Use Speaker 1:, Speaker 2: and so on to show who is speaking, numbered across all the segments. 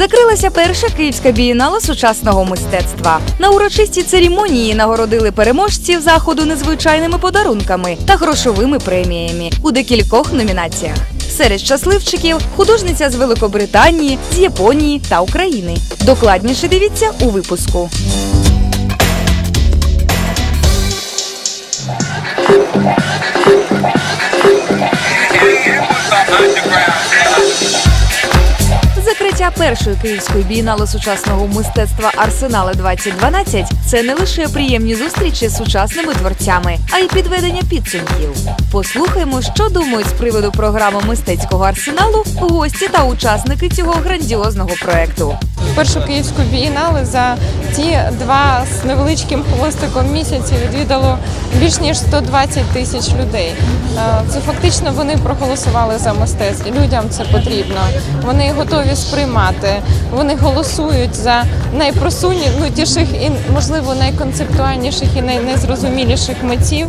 Speaker 1: Закрилася перша київська бієнала сучасного мистецтва. На урочистій церемонії нагородили переможців заходу незвичайними подарунками та грошовими преміями у декількох номінаціях. Серед щасливчиків художниця з Великобританії, з Японії та України. Докладніше дивіться у випуску. Закриття першої київської бійнали сучасного мистецтва Арсенали 2012 це не лише приємні зустрічі з сучасними творцями, а й підведення підсумків. Послухаймо, що думають з приводу програми мистецького арсеналу гості та учасники цього грандіозного проекту.
Speaker 2: Першу київську бієнале за ті два з невеличким хвостиком місяці відвідало більш ніж 120 тисяч людей. Е, Це фактично вони проголосували за мистецтво. Людям це потрібно. Вони готові сприймати. Вони голосують за найпросунутіших і можливо найконцептуальніших і най- найзрозуміліших митців.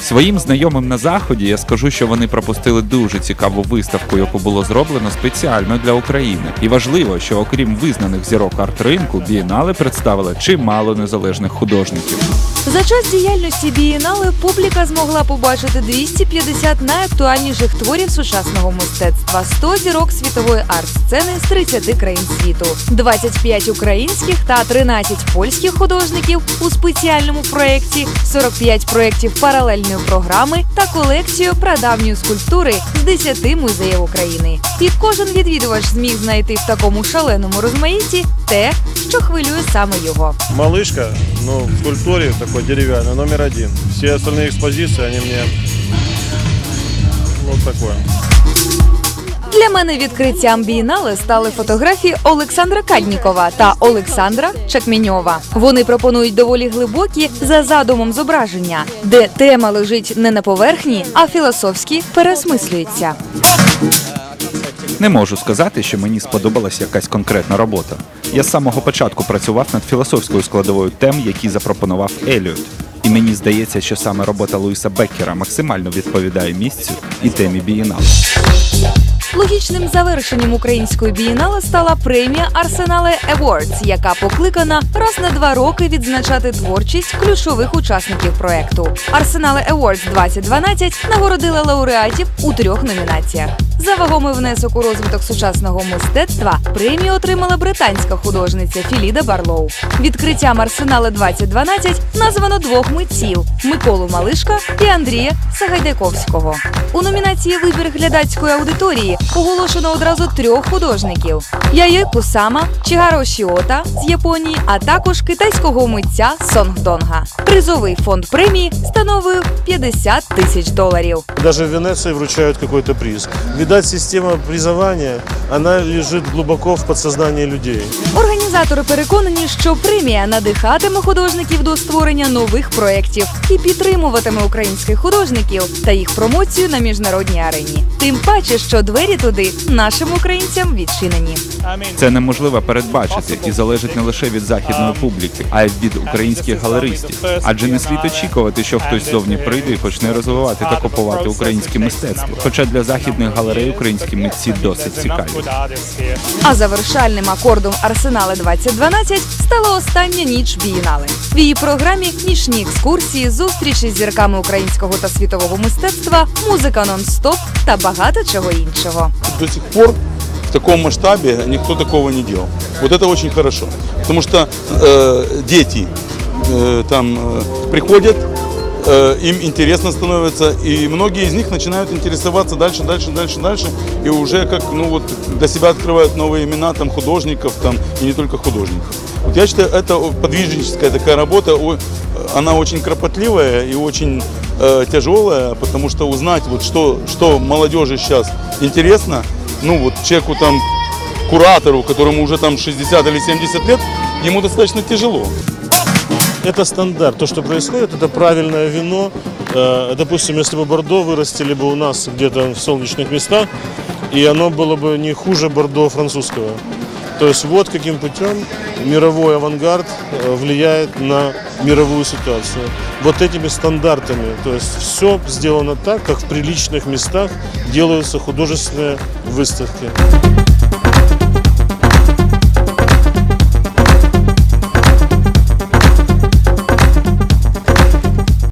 Speaker 3: Своїм знайомим на заході я скажу, що вони пропустили дуже цікаву виставку, яку було зроблено спеціально для України. І важливо, що окрім визнаних зірок арт-ринку, бієнале представили чимало незалежних художників.
Speaker 1: За час діяльності бієнали публіка змогла побачити 250 найактуальніших творів сучасного мистецтва, 100 зірок світової арт-сцени з 30 країн світу, 25 українських та 13 польських художників у спеціальному проєкті, 45 проєктів паралельної програми та колекцію прадавньої скульптури з 10 музеїв України. І кожен відвідувач зміг знайти в такому шаленому розмаїтті те, що хвилює саме його.
Speaker 4: Малышка, ну, в скульптуре такой деревянный, номер один. Все остальные экспозиции, они мне вот такое.
Speaker 1: Для мене відкриттям бієнале стали фотографії Олександра Каднікова та Олександра Чакміньова. Вони пропонують доволі глибокі за задумом зображення, де тема лежить не на поверхні, а філософськи переосмислюється.
Speaker 3: Не можу сказати, що мені сподобалася якась конкретна робота. Я з самого початку працював над філософською складовою тем, які запропонував Еліот. І мені здається, що саме робота Луїса Беккера максимально відповідає місцю і темі бієналу.
Speaker 1: Логічним завершенням української бієнали стала премія Арсенале Awards, яка покликана раз на два роки відзначати творчість ключових учасників проекту. Арсенале Awards 2012 нагородила лауреатів у трьох номінаціях. За вагомий внесок у розвиток сучасного мистецтва премію отримала британська художниця Філіда Барлоу. Відкриттям Арсенале 2012 названо двох митців Миколу Малишка і Андрія Сагайдайковського. У номінації Вибір глядацької аудиторії оголошено одразу трьох художників: Яє Кусама, Чігаро Шіота з Японії, а також китайського митця Сонгдонга. Призовий фонд премії становив 50 тисяч доларів.
Speaker 4: Даже в Венеции вручают какой-то приз. Видать, система призования, она лежит глубоко в подсознании людей.
Speaker 1: Організатори переконані, що премія надихатиме художників до створення нових проєктів і підтримуватиме українських художників та їх промоцію на міжнародній арені. Тим паче, що двері туди нашим українцям відчинені.
Speaker 3: Це неможливо передбачити і залежить не лише від західної публіки, а й від українських галеристів. Адже не слід очікувати, що хтось зовні прийде і почне розвивати та купувати українське мистецтво. Хоча для західних галерей українські митці досить цікаві.
Speaker 1: А завершальним акордом Арсенали 2012 стала остання ніч бієнале. В її програмі нічні екскурсії, зустрічі з зірками українського та світового мистецтва, музика нон-стоп та багато чого іншого.
Speaker 5: до сих пор в таком масштабе никто такого не делал. Вот это очень хорошо. Потому что э, дети э, там э, приходят, э, им интересно становится, и многие из них начинают интересоваться дальше, дальше, дальше, дальше, и уже как, ну вот, для себя открывают новые имена там художников, там, и не только художников. Вот я считаю, это подвижническая такая работа, она очень кропотливая и очень э, тяжелая, потому что узнать, вот что, что молодежи сейчас интересно, ну вот человеку там, куратору, которому уже там 60 или 70 лет, ему достаточно тяжело.
Speaker 4: Это стандарт. То, что происходит, это правильное вино. Э, Допустим, если бы Бордо вырастили бы у нас где-то в солнечных местах, и оно было бы не хуже Бордо французского. То есть вот каким путем мировой авангард э, влияет на мировую ситуацию. Вот этими стандартами. То есть все сделано так, как в приличных местах делаются художественные выставки.